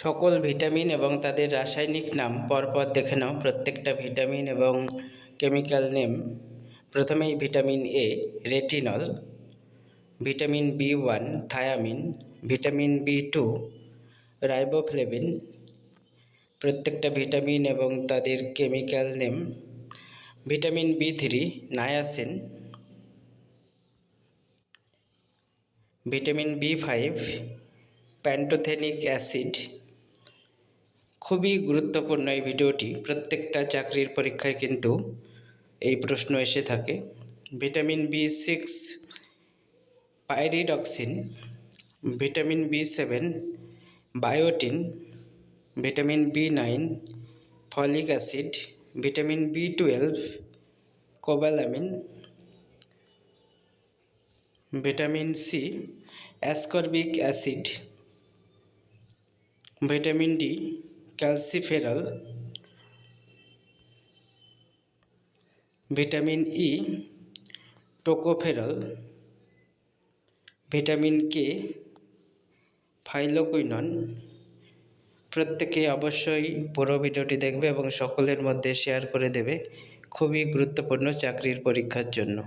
সকল ভিটামিন এবং তাদের রাসায়নিক নাম পরপর দেখে নাও প্রত্যেকটা ভিটামিন এবং কেমিক্যাল নেম। প্রথমেই vitamin A retinol vitamin B one thiamine vitamin B two riboflavin প্রত্যেকটা ভিটামিন এবং তাদের chemical name. Vitamin B three niacin vitamin B five pantothenic acid খুবই গুরুত্বপূর্ণ এই ভিডিওটি। প্রত্যেকটা চাকরির পরীক্ষায় কিন্তু এই প্রশ্ন এসে থাকে। Vitamin B six, pyridoxine, vitamin B seven, biotin, vitamin B nine, folic acid, vitamin B twelve, cobalamin, vitamin C, ascorbic acid, vitamin D calciferol, vitamin E, tocopherol, vitamin K, phylloquinone. প্রত্যেকে অবশ্যই পুরো ভিডিওটি দেখবে এবং সকলের মধ্যে শেয়ার করে দেবে খুবই গুরুত্বপূর্ণ চাকরির পরীক্ষার জন্য।